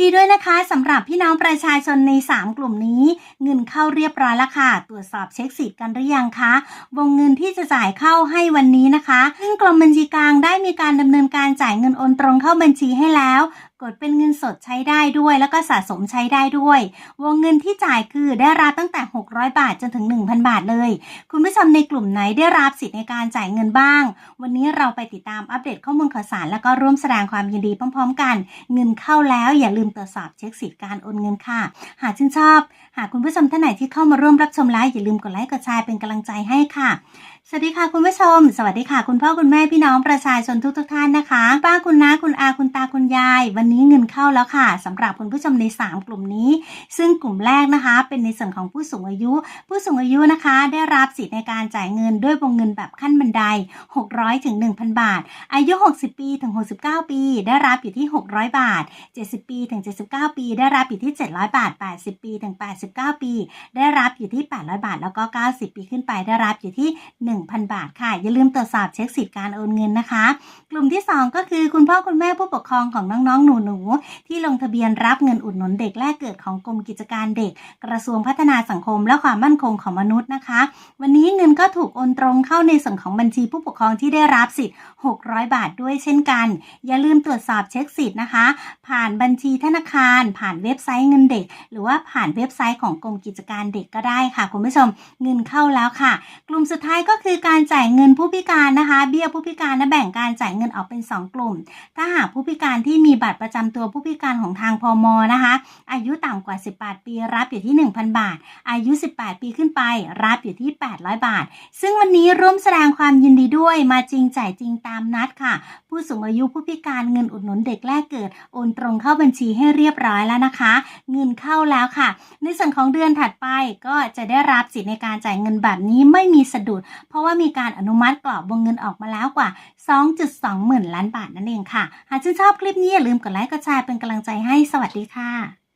ดีด้วยนะคะสำหรับพี่น้องประชาชนใน 3 กลุ่มนี้ เงินเข้าเรียบร้อยแล้วค่ะ ตรวจสอบเช็คสิทธิ์กันหรือยังคะ วงเงินที่จะจ่ายเข้าให้วันนี้นะคะซึ่งกรมบัญชีกลางได้มีการดำเนินการจ่ายเงินโอนตรงเข้าบัญชีให้แล้วกดเป็นเงินสดใช้ได้ด้วย แล้วก็สะสมใช้ได้ด้วย วงเงินที่จ่ายคือได้รับตั้งแต่ 600 บาทจนถึง 1,000 บาทเลย คุณผู้ชมในกลุ่มไหนได้รับสิทธิ์ในการจ่ายเงินบ้าง วันนี้เราไปติดตามอัปเดตข้อมูลข่าวสาร แล้วก็ร่วมแสดงความยินดีพร้อม ๆ กัน เงินเข้าแล้วอย่าลืมตรวจสอบเช็คสิทธิ์การโอนเงินค่ะ หากชื่นชอบ หากคุณผู้ชมท่านไหนที่เข้ามาร่วมรับชมแล้วอย่าลืมกดไลค์กดแชร์เป็นกำลังใจให้ค่ะสวัสดีค่ะคุณผู้ชม สวัสดีค่ะ คุณพ่อคุณแม่พี่น้องประชาชนทุกทท่านนะคะป้าคุณน้าคุณอาคุณตาคุณยายวันนี้เงินเข้าแล้วค่ะสำหรับคุณผู้ชมใน 3 กลุ่มนี้ ซึ่งกลุ่มแรกนะคะ เป็นในส่วนของผู้สูงอายุ ผู้สูงอายุนะคะ ได้รับสิทธิ์ในการจ่ายเงินด้วยวงเงินแบบขั้นบันได 600ถึง1,000 บาท อายุ 60 ปีถึง 69 ปี ได้รับอยู่ที่ 600 บาท 70 ปีถึง 79 ปี ได้รับอยู่ที่ 700 บาท 80 ปีถึง 89 ปี ได้รับอยู่ที่ 800 บาท แล้วก็ 90 ปีขึ้นไป ได้รับอยู่ที่ 1,000 บาทค่ะ อย่าลืมตรวจสอบเช็คสิทธิ์การโอนเงินนะคะ กลุ่มที่ 2 ก็คือคุณพ่อคุณแม่ผู้ปกครองของน้องๆหนูๆ ที่ลงทะเบียนรับเงินอุดหนุนเด็กแรกเกิดของกรมกิจการเด็ก กระทรวงพัฒนาสังคมและความมั่นคงของมนุษย์นะคะ วันนี้เงินก็ถูกโอนตรงเข้าในส่วนของบัญชีผู้ปกครองที่ได้รับสิทธิ์ 600 บาทด้วยเช่นกัน อย่าลืมตรวจสอบเช็คสิทธิ์นะคะ ผ่านบัญชีธนาคาร ผ่านเว็บไซต์เงินเด็ก หรือว่าผ่านเว็บไซต์ของกรมกิจการเด็กก็ได้ค่ะคุณผู้ชมเงินเข้าแล้วค่ะ กลุ่มสุดท้ายก็คือการจ่ายเงินผู้พิการนะคะ เบี้ยผู้พิการและแบ่งการจ่ายเงินออกเป็น 2 กลุ่ม ถ้าหากผู้พิการที่มีบัตรประจำตัวผู้พิการของทางพมนะคะ อายุต่ำกว่า 18 ปีรับอยู่ที่ 1,000 บาท อายุ 18 ปีขึ้นไป รับอยู่ที่ 800 บาท ซึ่งวันนี้ร่วมแสดงความยินดีด้วยมาจริงจ่ายจริงตามนัดค่ะ ผู้สูงอายุผู้พิการเงินอุดหนุนเด็กแรกเกิดโอนตรงเข้าบัญชีให้เรียบร้อยแล้วนะคะ เงินเข้าแล้วค่ะ ในส่วนของเดือนถัดไปก็จะได้รับสิทธิ์ในการจ่ายเงินแบบนี้ไม่มีสะดุด เพราะว่ามีการอนุมัติกรอบวงเงินออกมาแล้วกว่า 2.2 หมื่นล้านบาทนั่นเองค่ะ หากชื่นชอบคลิปนี้อย่าลืมกดไลค์กดแชร์เป็นกำลังใจให้สวัสดีค่ะ